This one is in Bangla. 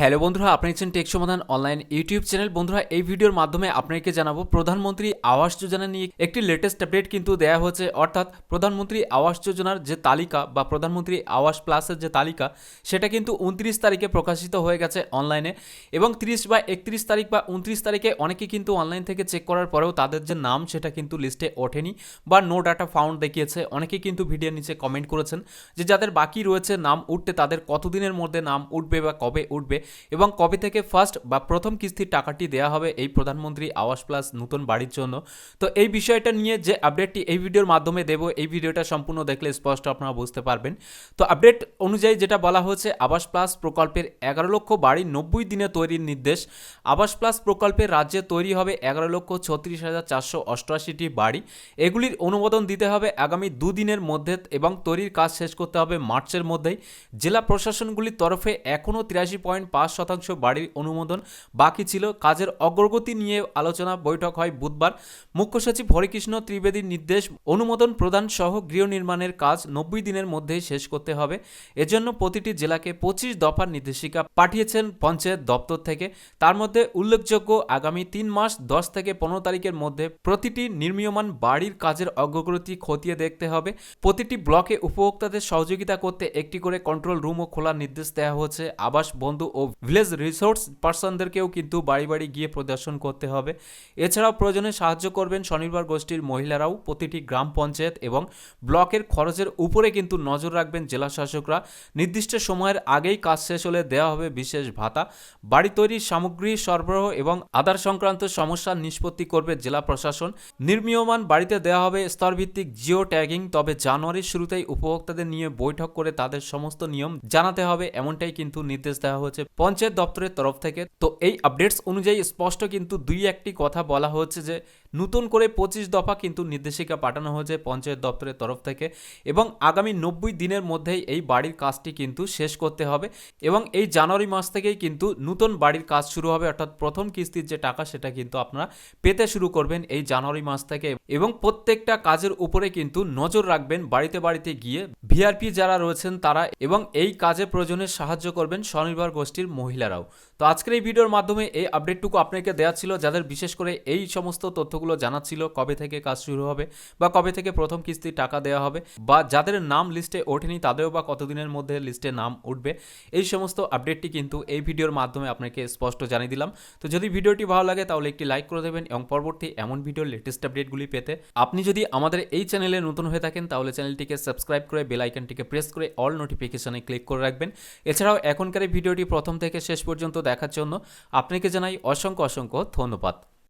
হ্যালো বন্ধুরা, আপনি হচ্ছেন টেক সমাধান অনলাইন ইউটিউব চ্যানেল। বন্ধুরা, এই ভিডিওর মাধ্যমে আপনাকে জানাব, প্রধানমন্ত্রী আবাস যোজনা নিয়ে একটি লেটেস্ট আপডেট কিন্তু দেয়া হচ্ছে অর্থাৎ প্রধানমন্ত্রী আবাস যোজনার যে তালিকা বা প্রধানমন্ত্রী আবাস প্লাসের যে তালিকা, সেটা কিন্তু উনত্রিশ তারিখে প্রকাশিত হয়ে গেছে অনলাইনে। এবং তিরিশ বা একত্রিশ তারিখ বা উনত্রিশ তারিখে অনেকে কিন্তু অনলাইন থেকে চেক করার পরেও তাদের যে নাম, সেটা কিন্তু লিস্টে ওঠেনি বা নো ডাটা ফাউন্ড দেখিয়েছে। অনেকে কিন্তু ভিডিওর নিচে কমেন্ট করেছেন যে যাদের বাকি রয়েছে নাম উঠতে, তাদের কতদিনের মধ্যে নাম উঠবে বা কবে উঠবে? এবং কবে থেকে ফার্স্ট বা প্রথম কিস্তির টাকাটি দেওয়া হবে এই প্রধানমন্ত্রী আবাস প্লাস নতুন বাড়ির জন্য। তো এই বিষয়টা নিয়ে যে আপডেটটি এই ভিডিওর মাধ্যমে দেব, এই ভিডিওটা সম্পূর্ণ দেখলে স্পষ্ট আপনারা বুঝতে পারবেন। তো আপডেট অনুযায়ী যেটা বলা হয়েছে, আবাস প্লাস প্রকল্পের এগারো লক্ষ বাড়ি নব্বই দিনে তৈরির নির্দেশ। আবাস প্লাস প্রকল্পে রাজ্যে তৈরি হবে এগারো লক্ষ ছত্রিশ হাজার চারশো অষ্টআশিটি বাড়ি। এগুলির অনুমোদন দিতে হবে আগামী দুদিনের মধ্যে এবং তৈরির কাজ শেষ করতে হবে মার্চের মধ্যেই। জেলা প্রশাসনগুলির তরফে এখনও তিরাশি পয়েন্ট পাঁচ শতাংশ বাড়ির অনুমোদন বাকি ছিল। কাজের অগ্রগতি নিয়ে আলোচনা বৈঠক হয় বুধবার। মুখ্য সচিব হরিকৃষ্ণ ত্রিবেদীর নির্দেশ অনুমোদন প্রদান সহ গৃহ নির্মাণের কাজ নব্বই দিনের মধ্যেই শেষ করতে হবে। এজন্য প্রতিটি জেলাকে পঁচিশ দফার নির্দেশিকা পাঠিয়েছেন পঞ্চায়েত দপ্তর থেকে। তার মধ্যে উল্লেখযোগ্য, আগামী তিন মাস দশ থেকে পনেরো তারিখের মধ্যে প্রতিটি নির্মীয়মান বাড়ির কাজের অগ্রগতি খতিয়ে দেখতে হবে। প্রতিটি ব্লকে উপভোক্তাদের সহযোগিতা করতে একটি করে কন্ট্রোল রুমও খোলার নির্দেশ দেওয়া হচ্ছে আবাস, বন্ধু ও ভিলেজ রিসোর্স পার্সনদেরকেও কিন্তু বাড়ি বাড়ি গিয়ে প্রদর্শন করতে হবে। এছাড়াও প্রয়োজনে সাহায্য করবেন স্বনির্ভর গোষ্ঠীর মহিলারাও প্রতিটি গ্রাম পঞ্চায়েত এবং ব্লকের খরচের উপরে কিন্তু নজর রাখবেন জেলা শাসকরা। নির্দিষ্ট সময়ের আগেই কাজ শেষ হলে দেওয়া হবে বিশেষ ভাতা। বাড়ি তৈরির সামগ্রী সরবরাহ এবং আধার সংক্রান্ত সমস্যা নিষ্পত্তি করবে জেলা প্রশাসন। নির্মীয়মান বাড়িতে দেওয়া হবে স্তরভিত্তিক জিও ট্যাগিং, তবে জানুয়ারির শুরুতেই উপভোক্তাদের নিয়ে বৈঠক করে তাদের সমস্ত নিয়ম জানাতে হবে, এমনটাই কিন্তু নির্দেশ দেওয়া হয়েছে। পঞ্চায়েত দপ্তরের তরফ থেকে। তো এই আপডেটস অনুযায়ী স্পষ্ট কিন্তু দুই একটি কথা বলা হচ্ছে যে, নতুন করে পঁচিশ দফা কিন্তু নির্দেশিকা পাঠানো হয়েছে পঞ্চায়েত দপ্তরের তরফ থেকে এবং আগামী নব্বই দিনের মধ্যেই এই বাড়ির কাজটি কিন্তু শেষ করতে হবে এবং এই জানুয়ারি মাস থেকেই কিন্তু নতুন বাড়ির কাজ শুরু হবে, অর্থাৎ প্রথম কিস্তির যে টাকা সেটা কিন্তু আপনারা পেতে শুরু করবেন এই জানুয়ারি মাস থেকে এবং প্রত্যেকটা কাজের উপরে কিন্তু নজর রাখবেন বাড়িতে বাড়িতে গিয়ে ভিআরপি যারা রয়েছেন তারা এবং এই কাজে প্রয়োজনে সাহায্য করবেন স্বনির্ভর গোষ্ঠীর মহিলারাও। তো আজকের এই ভিডিওর মাধ্যমে এই আপডেটটুকু আপনাকে দেওয়া ছিল যাদের বিশেষ করে এই সমস্ত তথ্যগুলো জানা ছিল কবে থেকে কাজ শুরু হবে বা কবে থেকে প্রথম কিস্তির টাকা দেওয়া হবে বা যাদের নাম লিস্টে ওঠেনি তাদেরও বা কতদিনের মধ্যে লিস্টে নাম উঠবে, এই সমস্ত আপডেটটি কিন্তু এই ভিডিওর মাধ্যমে আপনাকে স্পষ্ট জানিয়ে দিলাম। তো যদি ভিডিওটি ভালো লাগে তাহলে একটি লাইক করে দেবেন এবং পরবর্তী এমন ভিডিওর লেটেস্ট আপডেটগুলি পেতে আপনি যদি আমাদের এই চ্যানেলে নতুন হয়ে থাকেন তাহলে চ্যানেলটিকে সাবস্ক্রাইব করে বেল আইকনটিকে প্রেস করে অল নোটিফিকেশানে ক্লিক করে রাখবেন। এছাড়াও এখনকার এই ভিডিওটি প্রথম থেকে শেষ পর্যন্ত দেখার জন্য আপনাকে জানাই অসংখ্য অসংখ্য ধন্যবাদ।